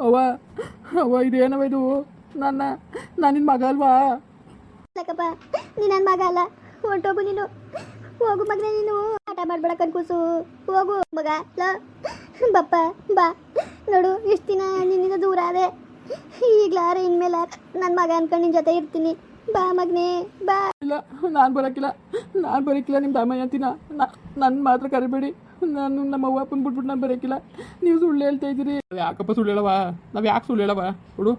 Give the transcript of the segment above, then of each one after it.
ಅವ್ವ ಅವ್ವ ಇದೇನವ ಇದು? ನನ್ನ ನಾನು ನಿನ್ನ ಮಗ ಅಲ್ವಾ? ಲಕ್ಕಪ್ಪ ನೀ ನನ್ನ ಮಗ ಅಲ್ಲ. ಹೊರ್ಟೋಗು ನೀನು. ಹೋಗು ಮಗನೇ ನೀನು. ಆಟ ಮಾಡ್ಬೇಡ ಕನ್ಕೂಸು ಹೋಗು ಮಗ, ಲ. ಬಪ್ಪ, ಬಾ. ನೋಡು, ಇಷ್ಟು ದಿನ ನಿನ್ನಿಂದ ದೂರ ಆದೆ. ಈಗ್ಲಾರ ಇನ್ಮೇಲೆ ನನ್ನ ಮಗ ಅನ್ಕೊಂಡು ನಿನ್ನ ಜೊತೆ ಇರ್ತೀನಿ. ಬಾ ಮಗನೇ, ಬಾ. ಇಲ್ಲ ನಾನು ಬರೋಕ್ಕಿಲ್ಲ ನಾನು ಬರೋಕ್ಕಿಲ್ಲ ನಿಮ್ಮ ದಾಮ ನಾ ನನ್ನ ಮಾತ್ರ ಕರಿಬೇಡಿ, ನಾನು ನಮ್ಮ ಅವ್ವ ಅಪ್ಪನ ಬಿಟ್ಬಿಟ್ಟು ನಾನು ಬರೋಕ್ಕಿಲ್ಲ ನೀವು ಸುಳ್ಳು ಹೇಳ್ತಾ ಇದ್ದೀರಿ. ಯಾಕಪ್ಪ ಸುಳ್ಳು ಹೇಳವ ನಾವು ಯಾಕೆ ಸುಳ್ಳು ಹೇಳವ ನೋಡು,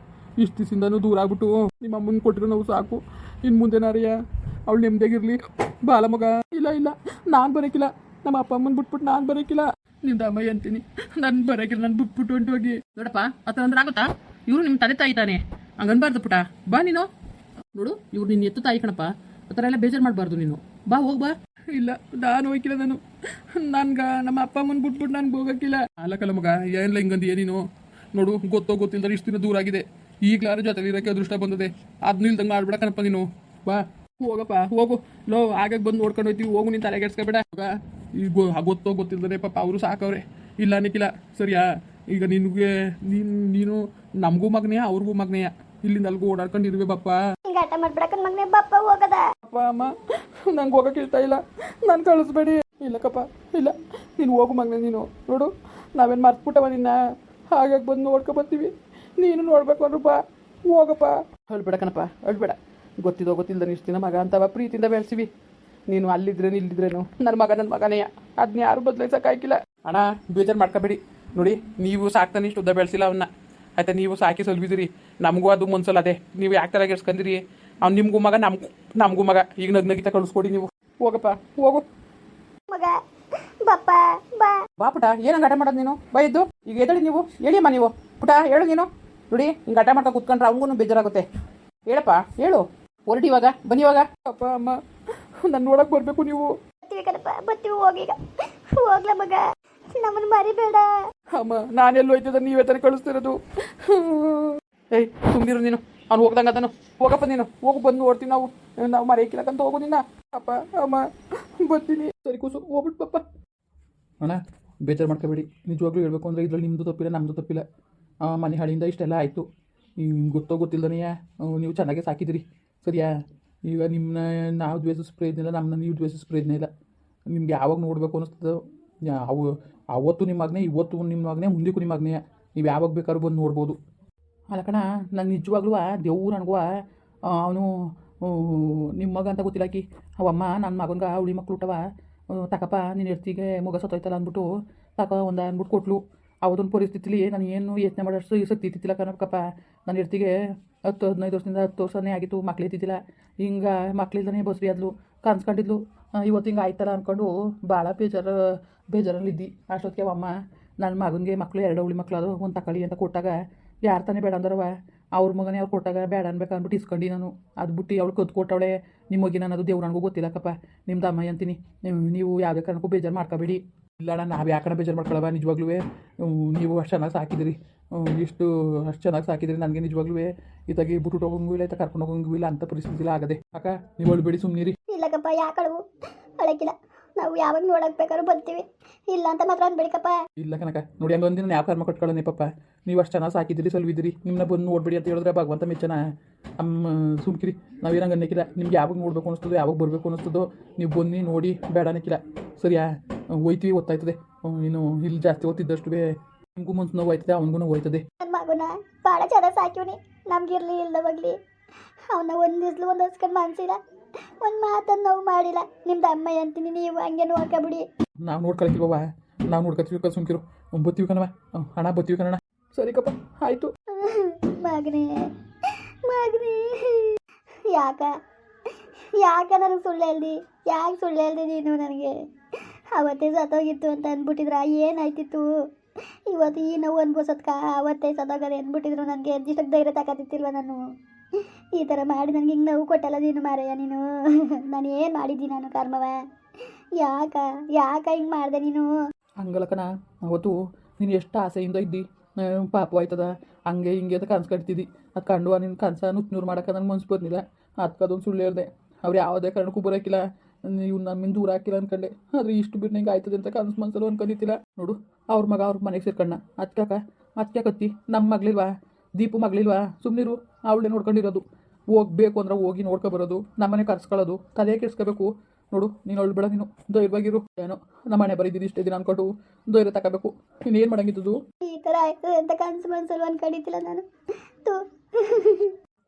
ಇಷ್ಟು ದಿವಸದಿಂದನೂ ದೂರ ಆಗ್ಬಿಟ್ಟು ನಿಮ್ಮ ಅಮ್ಮನ ಕೊಟ್ಟಿರೋ ನಾವು ಸಾಕು. ಇನ್ನು ಮುಂದೆನಾರಿಯ ಅವಳು ನೆಮ್ಮದಿಯಾಗಿರಲಿ ಬಾಲ ಮಗ. ಇಲ್ಲ ಇಲ್ಲ, ನಾನು ಬರೋಕ್ಕಿಲ್ಲ ನಮ್ಮ ಅಪ್ಪ ಅಮ್ಮನ ಬಿಟ್ಬಿಟ್ಟು ನಾನು ಬರೋಕ್ಕಿಲ್ಲ ನಿಮ್ಮ ಅಮ್ಮ ಅಂತೀನಿ, ನಾನು ಬರೋಕ್ಕಿಲ್ಲ ನಾನು ಬಿಟ್ಬಿಟ್ಟು ಹೋಗಿ ನೋಡಪ್ಪ ಆ ಥರ ಅಂದ್ರೆ ಆಗುತ್ತಾ? ಇವರು ನಿಮ್ಮ ತಂದೆ ತಾಯಿ ತಾನೆ. ಹಂಗನ್ಬಾರ್ದು ಪುಟ. ಬಾ ನೀನು. ನೋಡು, ಇವ್ರು ನಿನ್ನ ಎತ್ತು ತಾಯಿ ಕಣಪ್ಪ. ಆ ಎಲ್ಲ ಬೇಜಾರು ಮಾಡಬಾರ್ದು ನೀನು. ಬಾ, ಹೋಗ್ ಬಾ. ಇಲ್ಲ, ನಾನು ಹೋಗಿಲ್ಲ ನಾನು. ನನ್ಗ ನಮ್ಮ ಅಪ್ಪ ಅಮ್ಮನ ಬಿಟ್ಬಿಟ್ಟು ನನ್ಗೆ ಹೋಗಕ್ಕಿಲ್ಲ. ಅಲ್ಲಕಲ್ಲ ಮಗ ಏನಿಲ್ಲ ಹಿಂಗಂದು ಏನೇನು ನೋಡು, ಗೊತ್ತೋ ಗೊತ್ತಿಲ್ಲ ಇಷ್ಟು ದಿನ ದೂರ ಆಗಿದೆ. ಈಗಲಾರ ಜೊತೆಲಿ ಇರೋಕ್ಕೆ ಅದೃಷ್ಟ ಬಂದದೆ. ಅದನ್ನ ಇಲ್ದಂಗೆ ಮಾಡ್ಬಿಡಕ್ಕನಪ್ಪ ನೀನು. ಬಾ, ಹೋಗಪ್ಪ, ಹೋಗು. ಲೋ, ಆಗಾಗ ಬಂದು ನೋಡ್ಕೊಂಡು ಹೋಯ್ತೀವಿ. ಹೋಗು, ನೀನು ತಲೆಗೆಡ್ಸ್ಕೊಬೇಡ ಮಗ ಈಗ ಗೊತ್ತೋ ಗೊತ್ತಿಲ್ಲದೇ ಪಾಪ ಅವರು ಸಾಕವ್ರೆ. ಇಲ್ಲ, ಅನ್ನಕ್ಕಿಲ್ಲ. ಸರಿಯಾ? ಈಗ ನಿನಗೆ, ನೀನು ನೀನು ನಮಗೂ ಮಗನೆಯ ಅವ್ರಿಗೂ ಮಗನೆಯ? ಇಲ್ಲಿಂದ ಅಲ್ಗೂ ಓಡಾಡ್ಕೊಂಡು ಇರುವೆ ಹಿಂಗೆ ಆಟ ಮಾಡ್ಬಿಡಕ ಮಗನೇ ಬಪ್ಪ ಹೋಗದ. ಅಪ್ಪ, ಅಮ್ಮ, ನಂಗೆ ಹೋಗಕ್ಕೆ ಇಷ್ಟ ಇಲ್ಲ. ನಾನು ಕಳಿಸ್ಬೇಡಿ. ಇಲ್ಲಕ್ಕಪ್ಪ, ಇಲ್ಲ. ನೀನು ಹೋಗು ಮಗನೇ ನೀನು. ನೋಡು, ನಾವೇನು ಮರ್ತ್ಬಿಟ್ಟವ ನಿನ್ನ? ಹಾಗಾಗಿ ಬಂದು ನೋಡ್ಕೊ ಬರ್ತೀವಿ ನೀನು ನೋಡ್ಬೇಕು ಅಂದ್ರು ಬಾ. ಹೋಗಪ್ಪ. ಅಳ್ಬೇಡ ಕಣಪ್ಪ ಅಳ್ಬೇಡ ಗೊತ್ತಿದೋ ಗೊತ್ತಿಲ್ಲ ಇಷ್ಟು ದಿನ ಮಗ ಅಂತವ ಪ್ರೀತಿಯಿಂದ ಬೆಳೆಸಿವಿ. ನೀನು ಅಲ್ಲಿದ್ರೇನು ಇಲ್ಲಿದ್ರೇನು? ನನ್ನ ಮಗ ನನ್ನ ಮಗನೇ. ಅದನ್ನ ಯಾರು ಬದಲಾಯಿಸೋಕ್ಕಾಗಿಲ್ಲ ಅಣ್ಣ, ಬೇಜಾರು ಮಾಡ್ಕೋಬೇಡಿ. ನೋಡಿ, ನೀವು ಸಾಕ್ತಾನೆ ಇಷ್ಟು ಉದ್ದ ಬೆಳೆಸಿಲ್ಲ ಅವನ್ನ ಆಯ್ತಾ ನೀವು ಸಾಕಿ ಸಲ್ವಿದಿರಿ ನಮಗೂ ಅದು ಮನ್ಸಲ್ಲ ಅದೇ. ನೀವು ಯಾಕೆ ಥರ ಗೆಡ್ಸ್ಕೊಂಡಿರಿ ಅವ್ನು ನಿಮಗೂ ಮಗ ನಮಗೂ ನಮಗೂ ಮಗ. ಈಗ ನಗ್ ನಗಿತ ಕಳಿಸ್ಕೊಡಿ ನೀವು. ಹೋಗಪ್ಪ ಹೋಗು. ಮಗ ಬಪ್ಪ ಬಾ. ಬಾ ಪುಟ ಏನು ಆಟ ಮಾಡೋದು ನೀನು? ಬಾ ಎದ್ದು. ಈಗ ಎದಳಿ ನೀವು. ಹೇಳಿಯಮ್ಮ ನೀವು. ಪುಟ ಹೇಳು ನೀನು. ನೋಡಿ ಹಿಂಗೆ ಆಟ ಮಾಡ್ತಾ ಕುತ್ಕೊಂಡ್ರೆ ಅವನಿಗೂ ಬೇಜಾರಾಗುತ್ತೆ. ಹೇಳಪ್ಪ ಹೇಳು. ಹೊರಡಿ ಇವಾಗ ಬನ್ನಿ ಇವಾಗ. ಅಪ್ಪ ಅಮ್ಮ ನನ್ನ ನೋಡಕ್ಕೆ ಬರಬೇಕು ನೀವು. ಬರ್ತೀವಿ ಕಣಪ್ಪ ಬರ್ತೀವಿ ಹೋಗೀಗ ಹೋಗ್ಲ ಮಗ. ನಮ್ಮನ್ನು ಮರಿಬೇಡ. ಅಮ್ಮ, ನಾನೆಲ್ಲಿ ಹೋಯ್ತಿದ್ದ ನೀವೇ ತಾನೇ ಕಳಿಸ್ತಿರೋದು. ಏಯ್, ತುಂಬಿರು ನೀನು. ಅವ್ನು ಹೋಗ್ದಂಗ ಅದನ್ನು. ಹೋಗಪ್ಪ ನೀನು. ಹೋಗಿ, ಬಂದು ನೋಡ್ತೀವಿ ನಾವು. ನಾವು ಮರೆಯಕ್ಕಿಲ್ಲಕಂತ ಹೋಗು ನಿನ್ನ ಅಪ್ಪ, ಅಮ್ಮ, ಬರ್ತೀನಿ. ಸರಿ, ಕೂಸು. ಹೋಗ್ಬಿಟ್ಟು ಪಪ್ಪ. ಅಣ್ಣ, ಬೇಜಾರು ಮಾಡ್ಕೋಬೇಡಿ. ನಿಜವಾಗ್ಲೂ ಹೇಳ್ಬೇಕು ಅಂದ್ರೆ ಇದ್ರಲ್ಲಿ ನಿಮ್ಮದು ತಪ್ಪಿಲ್ಲ ನಮ್ಮದು ತಪ್ಪಿಲ್ಲ. ಮನೆ ಹಳಿಯಿಂದ ಇಷ್ಟೆಲ್ಲ ಆಯಿತು. ಗೊತ್ತೋ ಗೊತ್ತಿಲ್ಲದನೆಯಾ ನೀವು ಚೆನ್ನಾಗೇ ಸಾಕಿದಿರಿ ಸರಿಯಾ? ಈಗ ನಿಮ್ಮನ್ನ ನಾವು ದ್ವೇಷಿಸ್ ಪ್ರಯತ್ನ ಇಲ್ಲ ನಮ್ಮನ್ನ ನೀವು ದ್ವೇಷಿಸ್ ಪ್ರಯತ್ನ ಇಲ್ಲ. ನಿಮ್ಗೆ ಯಾವಾಗ ನೋಡಬೇಕು ಅನ್ನಿಸ್ತದೋ ಅವು ಅವತ್ತು ನಿಮ್ಮ ಮಗನೇ ಇವತ್ತು ನಿಮ್ಮ ಮಗನೇ ಮುಂದಕ್ಕೂ ನಿಮ್ಮ ಮಗನೇ ನೀವು ಯಾವಾಗ ಬೇಕಾದ್ರೂ ಬಂದು ನೋಡ್ಬೋದು. ಅಲ್ಲ ಕಣ ನಂಗೆ ನಿಜವಾಗ್ಲೂ ದೇವ್ರು ನನಗೂ ಅವನು ನಿಮ್ಮ ಮಗ ಅಂತ ಗೊತ್ತಿಲ್ಲಾಕಿ ಅವಮ್ಮ ನನ್ನ ಮಗನ್ಗೆ ಹುಳಿ ಮಕ್ಳು ಹುಟ್ಟವ. ತಕಪ್ಪ ನಿನ್ನ ಹೆರ್ತಿಗೆ ಮಗ ಸತ್ತೋಯ್ತಲ್ಲ ಅಂದ್ಬಿಟ್ಟು ತಕ ಒಂದು ಅಂದ್ಬಿಟ್ಟು ಕೊಟ್ಲು. ಅವದೊಂದು ಪರಿಸ್ಥಿತಿಲಿ ನಾನು ಏನು ಯೋಚನೆ ಮಾಡೋಷ್ಟು ಶಕ್ತಿ ಇತ್ತಿಲ್ಲ ಕಣಕ್ಕಪ್ಪ ನನ್ನ ಹೆರ್ತಿಗೆ ಹತ್ತು ಹದಿನೈದು ವರ್ಷದಿಂದ ಹತ್ತು ವರ್ಷನೇ ಆಗಿತ್ತು ಮಕ್ಳು ಇದ್ದಿದ್ದಿಲ್ಲ ಹಿಂಗೆ ಮಕ್ಳಿಲ್ದೇ ಬಸ್ರಿ ಆದ್ಲು ಕನ್ಸ್ಕೊಂಡಿದ್ಲು ಆ, ಇವತ್ತು ಹಿಂಗೆ ಆಯ್ತಲ್ಲ ಅಂದ್ಕೊಂಡು ಭಾಳ ಬೇಜಾರು, ಬೇಜಾರಲ್ಲಿದ್ದಿ. ಅಷ್ಟೊತ್ತಿಗೆ ಅಮ್ಮ ನನ್ನ ಮಗನಿಗೆ ಮಕ್ಕಳು ಎರಡು ಹುಳಿ ಮಕ್ಕಳು ಅದು ಒಂದು ತಕಳಿ ಅಂತ ಕೊಟ್ಟಾಗ, ಯಾರು ತಾನೇ ಬೇಡ ಅಂದರವ ಅವ್ರ ಮಗನೇ ಅವ್ರು ಕೊಟ್ಟಾಗ ಬೇಡ ಅನ್ಬೇಕು ಅಂದ್ಬಿಟ್ಟು ಇಸ್ಕೊಂಡು ನಾನು. ಅದು ಬಿಟ್ಟು ಅವಳು ಕದ್ದು ಕೊಟ್ಟವಳೆ. ನಿಮ್ಮ ಮಗಿ ನಾನು ಅದು ದೇವ್ರು ನನಗೂ ಗೊತ್ತಿಲ್ಲಕ್ಕಪ್ಪ. ನಿಮ್ದು ಅಮ್ಮ ಅಂತೀನಿ. ನೀವು ಯಾವುದೇ ಕಾರಣಕ್ಕೂ ಬೇಜಾರು ಮಾಡ್ಕೋಬೇಡಿ. ಇಲ್ಲ ನಾನು ನಾವು ಯಾಕೆ ಬೇಜಾರು ಮಾಡ್ಕೊಳ್ಳವ ನಿಜವಾಗ್ಲೂ ನೀವು ಅಷ್ಟು ಚೆನ್ನಾಗಿ ಸಾಕಿದಿರಿ. ಇಷ್ಟು ಅಷ್ಟು ಚೆನ್ನಾಗಿ ಸಾಕಿದ್ರೆ ನನಗೆ ನಿಜವಾಗ್ಲೂ ಇದಾಗಿ ಬಿಟ್ಟು ಹೋಗಂಗೂ ಇಲ್ಲ ಆಯ್ತಾ ಕರ್ಕೊಂಡು ಹೋಗಂಗೂ ಇಲ್ಲ ಅಂತ ಪರಿಸ್ಥಿತಿ ಆಗದೆ. ಅಕ್ಕ ನೀವು ಅಳ್ಬೇಡಿ ಸುಮ್ಮನಿರಿ ಇಲ್ಲಕ್ಕಪ್ಪ ಯಾಕಳವು ಅಳಕಿಲ್ಲ. ನಾವು ಯಾವಾಗ ನೋಡಕ್ ಬೇಕಾದ್ರೂ ಬರ್ತೀವಿ. ಇಲ್ಲ ಅಂತ ಮಾತ್ರ ಅನ್ಬೇಡಿಕಪ್ಪ. ಇಲ್ಲ ಕನಕ ನೋಡಿ ಹಂಗೊಂದಿನ ಯಾವ ಕರ್ಮ ಕಟ್ಕೊಳ್ಳೋಣ ಪಾಪ ನೀವು ಅಷ್ಟು ಚೆನ್ನಾಗಿ ಸಾಕಿದ್ರಿ ಸಲ್ವಿದಿರಿ ನಿಮ್ಮನ್ನ ಬಂದು ನೋಡ್ಬೇಡಿ ಅಂತ ಹೇಳಿದ್ರೆ ಭಗವಂತ ಮೆಚ್ಚನ. ಅಮ್ಮ ಸುಮ್ಕಿರಿ. ನಾವೇನಂಗೆ ಅನ್ನಕಿಲ್ಲ. ನಿಮ್ಗೆ ಯಾವಾಗ ನೋಡ್ಬೇಕು ಅನಿಸ್ತದೋ ಯಾವಾಗ ಬರಬೇಕು ಅನಿಸ್ತದೋ ನೀವು ಬನ್ನಿ ನೋಡಿ ಬೇಡ ಅನ್ನಕ್ಕಿಲ್ಲ ಸರಿಯಾ? ಹೋಯ್ತಿವಿ ಗೊತ್ತಾಯ್ತದೆ ನೀನು ಇಲ್ಲಿ ಜಾಸ್ತಿ ಓದ್ತಿದ್ದಷ್ಟು ಬೇ ನಿಮಗೂ ಮನ್ಸು ನೋವು ಆಯ್ತದೆ ಅವನಿಗೂ ನೋವು ಆಯ್ತದೆ ನನ್ನ ಮಗುನ ಭಾಳ ಚೆನ್ನಾಗಿ ಸಾಕಿವ್ನಿ. ನಮ್ಗಿರ್ಲಿ ಇಲ್ದವಾಗ್ಲಿ ಅವನ ಒಂದು ದಿವ್ಸಲು ಒಂದು ಹೊಸ್ಕೊಂಡು ಮನ್ಸಿಲ್ಲ. ಒಂದು ಮಾತನ್ನು ನೋವು ಮಾಡಿಲ್ಲ. ನಿಮ್ದು ಅಮ್ಮ ಅಂತೀನಿ ನೀವು ಹಂಗೆ ನೋಡ್ಕೊಬಿಡಿ. ನಾವು ನೋಡ್ಕೊಳ್ತೀವವ ನಾವು ನೋಡ್ಕೊತೀವಿ ಕಲ್ ಸುಮ್ಕಿರು. ಬತ್ತೀವಿ ಕಣವ ಹಣ ಬತ್ತೀವಿ ಕಣಣ ಸರಿ ಕಪ್ಪ ಆಯಿತು. ಮಗನೇ ಮಗನೇ. ಯಾಕ? ಯಾಕ ನನಗೆ ಸುಳ್ಳು ಹೇಳ್ದಿ? ಯಾಕೆ ಸುಳ್ಳು ಹೇಳ್ದಿ ನೀನು ನನಗೆ? ಅವತ್ತೇ ಸತ್ತೋಗಿತ್ತು ಅಂತ ಅಂದ್ಬಿಟ್ಟಿದ್ರ? ಏನಾಯ್ತಿತ್ತು? ಇವತ್ತು ಈ ನೋವು ಅನ್ಭವಿಸೋದ್ಕ ಅವತ್ತೇ ಸದಾಗದೆ ಅಂದ್ಬಿಟ್ಟಿದ್ರು. ನನಗೆ ಎಷ್ಟಾಗ ಧೈರ್ಯ ತಾಕತ್ತಿತ್ತಿಲ್ವ ನಾನು? ಈ ಥರ ಮಾಡಿ ನನಗೆ ಹಿಂಗೆ ನೋವು ಕೊಟ್ಟಲ್ಲ ನೀನು ಮಾರಯ್ಯ ನೀನು. ನಾನು ಏನು ಮಾಡಿದ್ದೀನಿ ನಾನು ಕರ್ಮವ? ಯಾಕ? ಯಾಕ ಹಿಂಗೆ ಮಾಡಿದೆ ನೀನು? ಹಂಗಲಕನ ಅವತ್ತು ನೀನು ಎಷ್ಟು ಆಸೆಯಿಂದ ಇದ್ದಿ? ಪಾಪ ಆಯ್ತದ? ಹಂಗೆ ಹಿಂಗೆ ಅಂತ ಕನ್ಸು ಕಟ್ತಿದ್ದಿ. ಅದು ಕಂಡು ನಿನ್ನ ಕನ್ಸ ನುಚ್ಚುನೂರು ಮಾಡೋಕೆ ನನಗೆ ಮನ್ಸು ಬರ್ಲಿಲ್ಲ. ಅದಕ್ಕೆ ಅದೊಂದು ಸುಳ್ಳು ಹೇಳ್ದೆ. ಅವ್ರು ಯಾವುದೇ ಕಾರಣಕ್ಕೂ ಬರೋಕ್ಕಿಲ್ಲ ನೀವು ನಮ್ಮಿಂದ ದೂರ ಹಾಕಿಲ್ಲ ಅಂದ್ಕೊಂಡೆ ಆದರೆ ಇಷ್ಟು ಬಿಟ್ಟು ಹಿಂಗೆ ಆಯ್ತದೆ ಅಂತ ಕನಸು ಮನ್ಸಲ್ಲೂ ಅನ್ಕೊಂಡಿದ್ದಿಲ್ಲ. ನೋಡು ಅವ್ರ ಮಗ ಅವ್ರ ಮನೆಗೆ ಸೇರ್ಕಣ್ಣ. ಅತ್ಕಾಕ ಅತ್ಕಾಕತ್ತಿ ಕತ್ತಿ ನಮ್ಮ ಮಗಳಿಲ್ವಾ? ದೀಪು ಮಗಳಿಲ್ವಾ? ಸುಮ್ಮನಿರು ಅವಳೇ ನೋಡ್ಕೊಂಡಿರೋದು. ಹೋಗ್ಬೇಕು ಅಂದ್ರೆ ಹೋಗಿ ನೋಡ್ಕೊ ಬರೋದು ನಮ್ಮನೆ ಕರ್ಸ್ಕೊಳ್ಳೋದು ತಲೆ ಕೆಡ್ಸ್ಕೋಬೇಕು. ನೋಡು ನೀನು ಅವಳು ಬೇಡ ನೀನು. ಧೈರ್ಯವಾಗಿರು. ಏನೋ ನಮ್ಮ ಮನೆ ಬರೀದಿದ್ದು ಇಷ್ಟೇ ದಿನ ಅನ್ಕೊಂಡು ಧೈರ್ಯ ತಗೋಬೇಕು. ನೀನು ಏನು ಮಾಡಂಗಿದ್ದು ಈ ಥರ ಆಯ್ತದೆ ಅಂತ ಕನಸು ಮನ್ಸಲ್ಲಿ ಅನ್ಕೊಂಡಿದ್ದಿಲ್ಲ ನಾನು.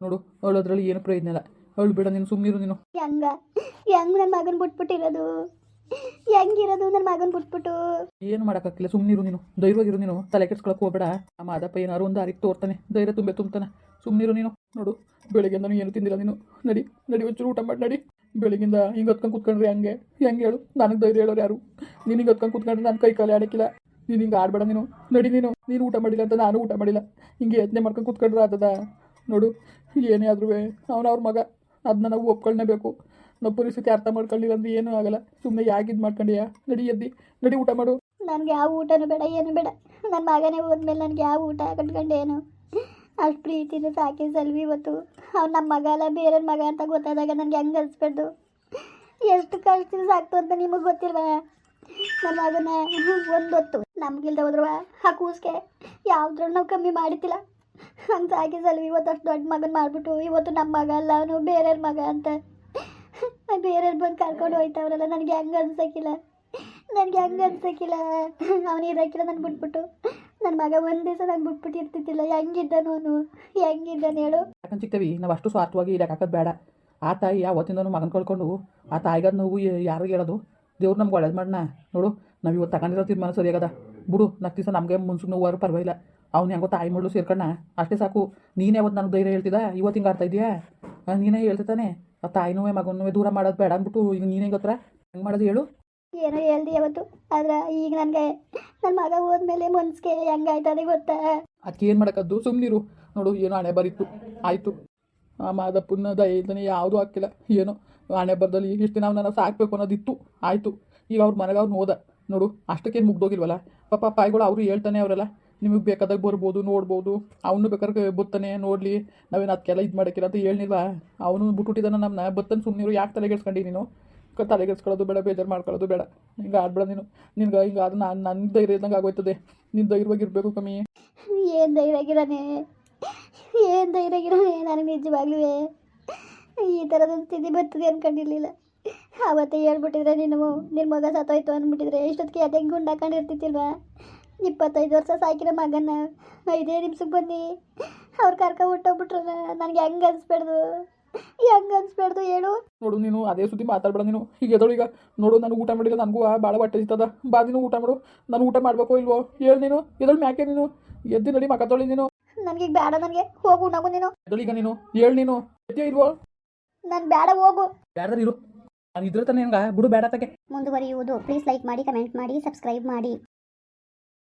ನೋಡು ಅವಳು ಅದರಲ್ಲಿ ಏನು ಪ್ರಯೋಜನ ಇಲ್ಲ. ಅವಳು ಬೇಡ ನೀನು ಸುಮ್ಮನಿರು ನೀನು. ಹೆಂಗ? ಹೆಂಗ್ ನನ್ನ ಮಗನ ಬಿಟ್ಬಿಟ್ಟಿರೋದು? ಹೆಂಗಿರೋದು ನನ್ನ ಮಗನ ಬಿಟ್ಬಿಟ್ಟು? ಏನು ಮಾಡೋಕ್ಕಾಗಿಲ್ಲ ಸುಮ್ಮನಿರು ನೀನು. ಧೈರ್ಯವಾಗಿರು ನೀನು. ತಲೆ ಕೆಡ್ಸ್ಕೊಳಕ್ಕೆ ಹೋಗ್ಬೇಡ. ಆ ಮಾದಪ್ಪ ಏನಾರು ಒಂದು ಆರಿಗೆ ತೋರ್ತಾನೆ. ಧೈರ್ಯ ತುಂಬೆ ತುಂಬ್ತಾನೆ. ಸುಮ್ಮನಿರು ನೀನು. ನೋಡು ಬೆಳಿಗ್ಗೆ ನಾನು ಏನು ತಿಂದಿಲ್ಲ ನೀನು. ನಡಿ ನಡಿ ಒಂಚೂರು ಊಟ ಮಾಡಿ, ನಡಿ. ಬೆಳಿಗ್ಗಿಂದ ಹಿಂಗೆ ಹೊತ್ಕೊಂಡು ಕೂತ್ಕೊಂಡ್ರಿ ಹಂಗೆ? ಹೆಂಗೆ ಹೇಳು? ನನಗೆ ಧೈರ್ಯ ಹೇಳೋರು ಯಾರು? ನೀನು ಹಿಂಗೆ ಹೊತ್ಕೊಂಡು ಕುತ್ಕೊಂಡ್ರೆ ನನ್ನ ಕೈ ಕಾಲು ಆಡಕ್ಕಿಲ್ಲ. ನೀನು ಹಿಂಗೆ ಆಡಬೇಡ ನೀನು. ನಡಿ ನೀನು. ನೀನು ಊಟ ಮಾಡಿಲ್ಲ ಅಂತ ನಾನು ಊಟ ಮಾಡಿಲ್ಲ. ಹಿಂಗೆ ಯತ್ನೆ ಮಾಡ್ಕೊಂಡು ಕೂತ್ಕೊಂಡ್ರೆ ಆತದ? ನೋಡು, ಏನೇ ಆದ್ರೂ ಅವನವ್ರ ಮಗ. ಅದನ್ನ ನಾವು ಒಪ್ಕೊಳ್ಲೇಬೇಕು ನಾವು ಪರಿಸ್ಥಿತಿ ಅರ್ಥ ಮಾಡ್ಕೊಂಡಿಲ್ಲ ಅಂದ್ರೆ ಏನೂ ಆಗಲ್ಲ. ಸುಮ್ಮನೆ ಯಾಕೆ ಇದು ಮಾಡ್ಕೊಂಡಿಯಾ? ನಡಿ ಎದ್ದಿ. ನಡಿ ಊಟ ಮಾಡು. ನನಗೆ ಯಾವ ಊಟನೂ ಬೇಡ, ಏನು ಬೇಡ. ನನ್ನ ಮಗನೇ ಹೋದ್ಮೇಲೆ ನನಗೆ ಯಾವ ಊಟ ಕಟ್ಕೊಂಡೇನು ಅಷ್ಟು ಪ್ರೀತಿನ ಸಾಕಿ ಸಲ್ವಿ ಇವತ್ತು ಅವ್ನು ನಮ್ಮ ಮಗ ಅಲ್ಲ ಬೇರೆ ಮಗ ಅಂತ ಗೊತ್ತಾದಾಗ ನನಗೆ ಹೆಂಗೆ ಅನ್ಸ್ಬಾರ್ದು ಎಷ್ಟು ಕಳ್ಸಿದ್ರೆ ಸಾಕ್ತು ಅಂತ ನಿಮಗೆ ಗೊತ್ತಿಲ್ವಾ? ನಮ್ಮ ಮಗನ ಒಂದೊತ್ತು ನಮ್ಗಿಲ್ದ ಹೋದ್ರವ ಆ ಕೂಸ್ಗೆ. ಯಾವ್ದ್ರೂ ನಾವು ಕಮ್ಮಿ ಮಾಡಿತಿಲ್ಲ ಹಂಗೆ ಸಾಕಿ ಸಲ್ವಿ ಇವತ್ತು ಅಷ್ಟು ದೊಡ್ಡ ಮಗನ ಮಾಡಿಬಿಟ್ಟು, ಇವತ್ತು ನಮ್ಮ ಮಗ ಅಲ್ಲ, ಅವನು ಬೇರೆಯವ್ರ ಮಗ ಅಂತ ಬೇರೆಯವ್ರು ಬಂದು ಕರ್ಕೊಂಡು ಹೋಯ್ತವ್ರಲ್ಲ, ನನಗೆ ಹೆಂಗೆ ಅನ್ಸಕ್ಕಿಲ್ಲ ನನಗೆ ಹಂಗೆ ಅನ್ಸಕ್ಕಿಲ್ಲ ಅವನು ಇರೋಕ್ಕಿಲ್ಲ ನಾನು ಬಿಟ್ಬಿಟ್ಟು. ನನ್ನ ಮಗ ಒಂದು ದಿವಸ ನಾನು ಬಿಟ್ಬಿಟ್ಟು ಇರ್ತಿದ್ದಿಲ್ಲ ಹೆಂಗಿದ್ದನು ಅವನು. ಹೆಂಗಿದ್ದಾನೆ ಹೇಳು. ಯಾಕಂತ ಸಿಗ್ತೇವಿ ನಾವು ಅಷ್ಟು ಸ್ವಾರ್ಥವಾಗಿ ಇರೋಕ್ಕಾಗೋದು ಬೇಡ. ಆ ತಾಯಿ ಯಾವತ್ತಿಂದನೂ ಮಗನ ಕಳ್ಕೊಂಡು, ಆ ತಾಯಿಗಾದ ನೋವು ಯಾರಿಗೆ ಹೇಳೋದು. ದೇವ್ರು ನಮ್ಗೆ ಒಳ್ಳೇದು ಮಾಡೋಣ ನೋಡು, ನಾವು ಇವತ್ತು ತಗೊಂಡಿರೋ ತೀರ್ಮಾನ ಸರಿಯಾಗದ. ಬಿಡು ನಕ್ಕ ದಿವಸ ನಮಗೆ ಮುನ್ಸು ನೋವಾರು ಪರವಾಗಿಲ್ಲ. ಅವ್ನು ಹೆಂಗೋ ತಾಯಿ ಮಗಳು ಸೇರ್ಕಣ್ಣ. ಅಷ್ಟೇ ಸಾಕು. ನೀನೇ ಅವತ್ತು ನನಗೆ ಧೈರ್ಯ ಹೇಳ್ತಿದ್ದ ಇವತ್ತು ಹಿಂಗೆ ಆಡ್ತಾ ಇದೆಯಾ? ನೀನೇ ಹೇಳ್ತಿದ್ದಾನೆ. ಆ ತಾಯಿನೂ ಮಗನೂ ದೂರ ಮಾಡೋದು ಬೇಡ ಅಂದ್ಬಿಟ್ಟು ಈಗ ನೀನೇ ಗೊತ್ತರ ಹೆಂಗೆ ಮಾಡೋದು ಹೇಳು? ಏನೋ ಹೇಳ್ದಿ ಅವತ್ತು ಆದ್ರೆ ಈಗ ನನಗೆ ನನ್ನ ಮಗ ಹೋದ್ಮೇಲೆ ಮನ್ಸಿಗೆ ಹೆಂಗಾಯ್ತದೆ ಗೊತ್ತಾ? ಅದಕ್ಕೆ ಏನು ಮಾಡಕದ್ದು? ಸುಮ್ಮನಿರು ನೋಡು ಏನೋ ಹಣೆ ಬರೀತು. ಆಯಿತು. ಆ ಮಾದಪ್ಪನ ದಯದನೇ ಯಾವುದೂ ಹಾಕಿಲ್ಲ. ಏನೋ ಹಣೆ ಬರ್ದಲ್ಲಿ ಇಷ್ಟು ದಿನ ನಾನು ಸಾಕ್ಬೇಕು ಅನ್ನೋದಿತ್ತು. ಆಯಿತು. ಈಗ ಅವ್ರ ಮನೆಗೆ ಅವ್ರು ಹೋದ ನೋಡು ಅಷ್ಟಕ್ಕೇನು ಮುಗ್ದೋಗಿಲ್ವಲ್ಲ? ಪಾಪ ಪಾಯಿಗಳು ಅವರು ಹೇಳ್ತಾನೆ ಅವರೆಲ್ಲ. ನಿಮಗೆ ಬೇಕಾದಾಗ ಬರ್ಬೋದು, ನೋಡ್ಬೋದು. ಅವನು ಬೇಕಾದ್ರೆ ಬತ್ತಾನೆ ನೋಡಲಿ. ನಾವೇನು ಅದಕ್ಕೆಲ್ಲ ಇದು ಮಾಡೋಕ್ಕಿಲ್ಲ ಅಂತ ಹೇಳಿಲ್ವಾ ಅವನು ಬಿಟ್ಬಿಟ್ಟಿದ್ದಾನೆ ನಮ್ಮನ್ನ ಬತ್ತನ ಸುಮ್ಮನೆ ಯಾಕೆ ತಲೆಗೆಡ್ಸ್ಕೊಂಡು ನೀನು? ತಲೆಗೆಡ್ಸ್ಕೊಳ್ಳೋದು ಬೇಡ ಬೇಜಾರು ಮಾಡ್ಕೊಳ್ಳೋದು ಬೇಡ. ಹಿಂಗೆ ಆಡ್ಬೇಡ ನೀನು. ನಿನ್ಗೆ ಹಿಂಗೆ ಅದು ನಾನು ನನ್ನ ಧೈರ್ಯ ಇದ್ದಂಗೆ ಆಗೋಯ್ತದೆ. ನಿನ್ನ ಧೈರ್ಯವಾಗಿರಬೇಕು ಕಮ್ಮಿ. ಏನು ಧೈರ್ಯಗಿರಾನೆ ಏನು ಧೈರ್ಯಗಿರಾನೆ ನನಗೆ ನಿಜವಾಗ್ಲೂ ಈ ಥರದ ಸ್ಥಿತಿ ಬರ್ತದೆ ಅನ್ಕೊಂಡಿರ್ಲಿಲ್ಲ. ಅವತ್ತೇ ಹೇಳ್ಬಿಟ್ಟಿದ್ರೆ ನೀನು ನಿನ್ನ ಮಗ ಸತ್ತೋಯ್ತು ಅಂದ್ಬಿಟ್ಟಿದ್ರೆ. ಇಷ್ಟೊತ್ತಿಗೆ ಅದೇ ಗುಂಡು ಹಾಕೊಂಡಿರ್ತಿತ್ತಿಲ್ವಾ ಇಪ್ಪತ್ತೈದು ವರ್ಷ ಸಾಕಿರೋ ಮಗನ. ಐದೇ ನಿಮಿಷಕ್ಕೆ ಬನ್ನಿ. ಅವ್ರು ಕರ್ಕ ಹುಟ್ಟೋಗ್ಬಿಟ್ರ ನನಗೆ ಹೆಂಗೆ ಅನ್ಸ್ಬೇಡ್ದು? ಹೆಂಗೆ ಅನ್ಸ್ಬೇಡ್ದು ಹೇಳು? ನೋಡು ನೀನು ಅದೇ ಸುದ್ದಿ ಮಾತಾಡ್ಬೇಡ ನೀನು. ಈಗ ಎದಳು ಈಗ. ನೋಡು ನಾನು ಊಟ ಮಾಡಿಲ್ಲ. ನನಗೂ ಭಾಳ ಹೊಟ್ಟೆ ಸಿಗ್ತದ ಬಾ ನೀನು ಊಟ ಮಾಡು. ನಾನು ಊಟ ಮಾಡಬೇಕು ಇಲ್ವೋ? ಹೇಳು ನೀನು. ಎದಳು ಮ್ಯಾಕೆ ನೀನು? ಎದ್ದು ನಡಿ ಮಕ್ಕ ತೊಳಿ ನೀನು. ಈಗ ಬೇಡ ನನಗೆ. ಹೋಗು ನಗು ನೀನು. ಎದಳು ಈಗ ನೀನು. ಹೇಳು ನೀನು. ಎದ್ದೇ ಇಲ್ವೋ? ನಾನು ಬೇಡ ಹೋಗು. ಬೇಡ ಇರು. ನಾನು ಇದ್ರೆ ತಾನೆ ಹೆಂಗ? ಬಿಡು ಬೇಡ ತಗೆ ಮುಂದುವರಿಯುವುದು. ಪ್ಲೀಸ್ ಲೈಕ್ ಮಾಡಿ ಕಮೆಂಟ್ ಮಾಡಿ ಸಬ್ಸ್ಕ್ರೈಬ್ ಮಾಡಿ.